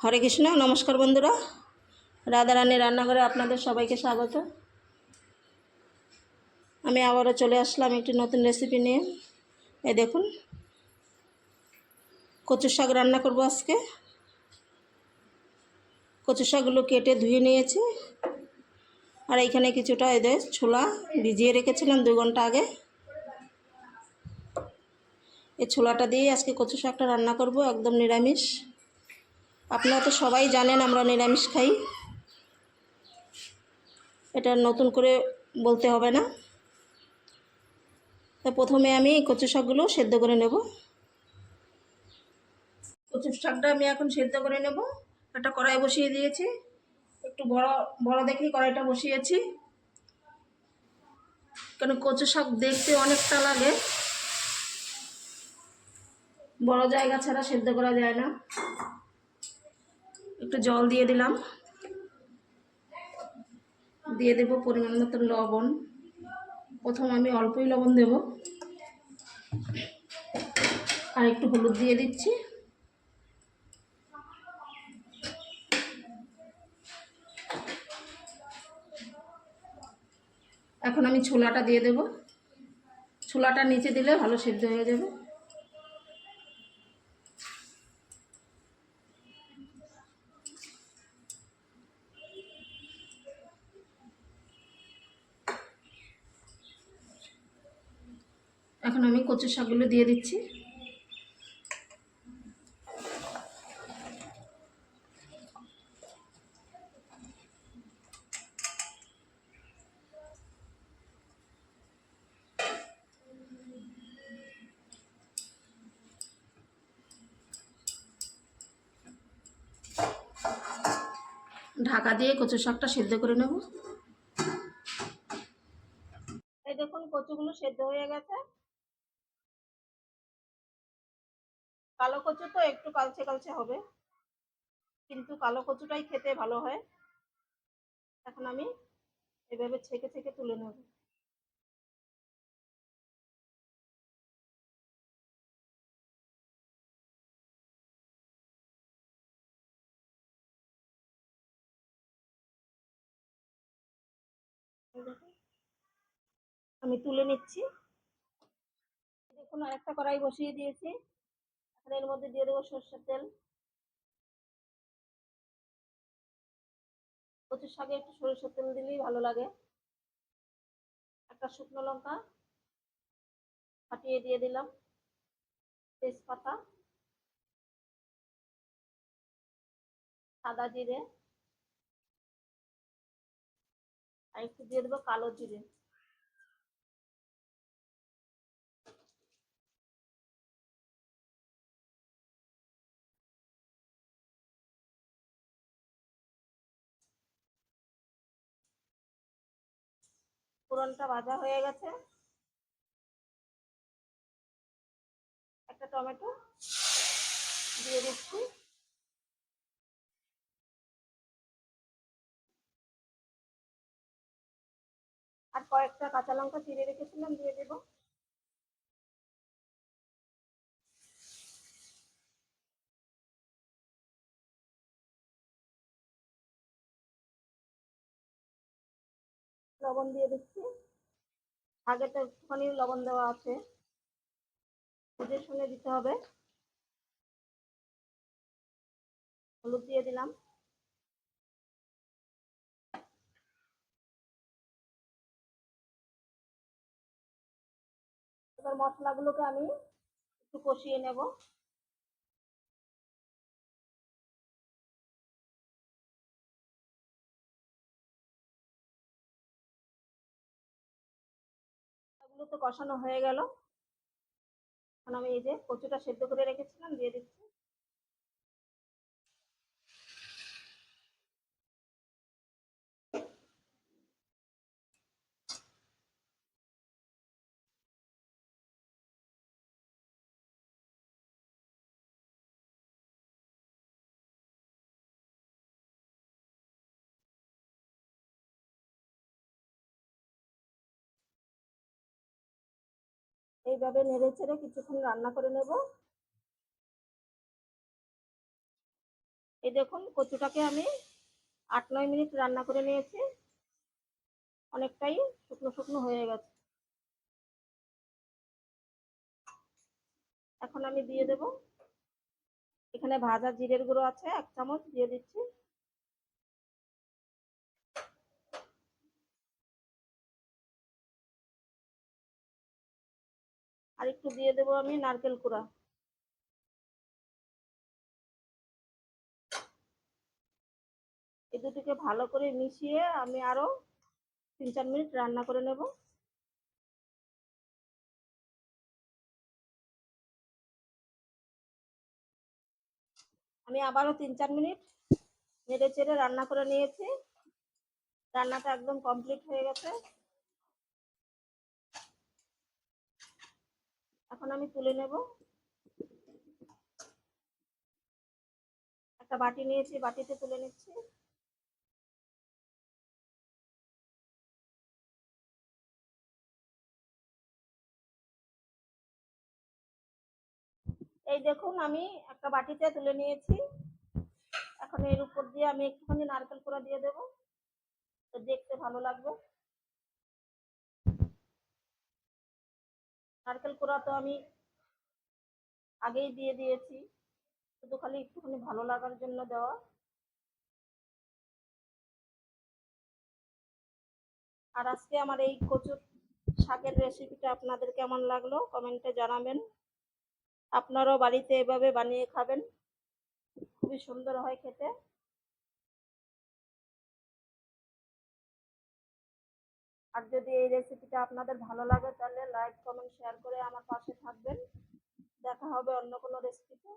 হরে কৃষ্ণ, নমস্কার বন্ধুরা। রাধারানী রান্নাঘরে আপনাদের সবাইকে স্বাগত। আমি আবারও চলে আসলাম একটি নতুন রেসিপি নিয়ে। এই দেখুন, কচু শাক রান্না করব আজকে। কচু শাকগুলো কেটে ধুয়ে নিয়েছি। আর এইখানে কিছুটা এদের ছোলা ভিজিয়ে রেখেছিলাম দু ঘণ্টা আগে। এই ছোলাটা দিয়ে আজকে কচু শাকটা রান্না করব, একদম নিরামিষ। আপনারা তো সবাই জানেন আমরা নিরামিষ খাই। এটা নতুন করে বলতে হবে না। তা প্রথমে আমি কচু শাকগুলো সেদ্ধ করে নেব। কচু শাকটা আমি এখন সেদ্ধ করে নেব। একটা কড়াই বসিয়ে দিয়েছি। একটু বড় বড় দেখেই কড়াইটা বসিয়েছি। কেন কচু শাক দেখতে অনেকটা লাগে। বড় জায়গা ছাড়া সেদ্ধ করা যায় না। একটু জল দিয়ে দিলাম। দিয়ে দেব পরিমাণ মতো লবণ। প্রথম আমি অল্পই লবণ দেব। আর একটু হলুদ দিয়ে দিচ্ছি। এখন আমি ছোলাটা দিয়ে দেব। ছোলাটা নিচে দিলে ভালো সেদ্ধ হয়ে যাবে। এখন আমি কচু শাকগুলো দিয়ে দিচ্ছি। ঢাকা দিয়ে কচু শাকটা সেদ্ধ করে নেব। এই দেখুন কচুগুলো সেদ্ধ হয়ে গেছে। কালো কচু তো একটু কালচে কালচে হবে। কিন্তু কালো কচুটাই খেতে ভালো হয়। এখন আমি এভাবে ছেঁকে ছেঁকে তুলে নেব। আমি তুলে নিচ্ছি। দেখুন, আরেকটা কড়াই বসিয়ে দিয়েছি। এর মধ্যে দিয়ে দেবো সর্ষের তেল। কচুর শাকে একটু সরিষার তেল দিলেই ভালো লাগে। একটা শুকনো লঙ্কা ফাটিয়ে দিয়ে দিলাম। তেজপাতা, সাদা জিরে, আর একটু দিয়ে দেবো কালো জিরে। ফোড়নটা ভাজা হয়ে গেছে। একটা টমেটো দিয়ে দিচ্ছি। আর কয়েকটা কাঁচা লঙ্কা চিড়ে রেখেছিলাম, দিয়ে দেবো। লবণ দিয়ে দিচ্ছি। আগে তো একটুখানি লবণ দেওয়া আছে। বুঝে শুনে দিতে হবে। হলুদ দিয়ে দিলাম। এবার মশলাগুলোকে আমি একটু কষিয়ে নেব। মশলাগুলো তো কষানো হয়ে গেল। এখন আমি এই যে কচুটা সেদ্ধ করে রেখেছিলাম, দিয়ে দিচ্ছি। এইভাবে নেড়ে চেড়ে কিছুক্ষণ রান্না করে নেব। এই দেখুন, কচুটাকে আমি আট নয় মিনিট রান্না করে নিয়েছি। অনেকটাই শুকনো শুকনো হয়ে গেছে। এখন আমি দিয়ে দেব। এখানে ভাজা জিরের গুঁড়ো আছে, এক চামচ দিয়ে দিচ্ছি। আর একটু দিয়ে দেবো আমি নারকেল কুড়া। এই দুটিকে ভালো করে মিশিয়ে আমি আরও তিন চার মিনিট রান্না করে নেব। আমি আবারও তিন চার মিনিট নেড়ে চেড়ে রান্না করে নিয়েছি। রান্নাটা একদম কমপ্লিট হয়ে গেছে। এখন আমি তুলে নেব। একটা বাটি নিয়েছি, বাটিতে তুলে নিচ্ছি। এই দেখুন, আমি একটা বাটিতে তুলে নিয়েছি। এখন এর উপর দিয়ে আমি একটুখানি নারকেল কোড়া দিয়ে দেবো। দেখতে ভালো লাগবে। নারকেল কোড়া তো আমি আগেই দিয়ে দিয়েছি। শুধু খালি একটুখানি ভালো লাগার জন্য দেওয়া। আর আজকে আমার এই কচুর শাকের রেসিপিটা আপনাদের কেমন লাগল কমেন্টে জানাবেন। আপনারাও বাড়িতে এভাবে বানিয়ে খাবেন। খুবই সুন্দর হয় খেতে। আর যদি এই রেসিপিটা আপনাদের ভালো লাগে, তাহলে লাইক কমেন্ট শেয়ার করে আমার পাশে থাকবেন। দেখা হবে অন্য কোনো রেসিপিতে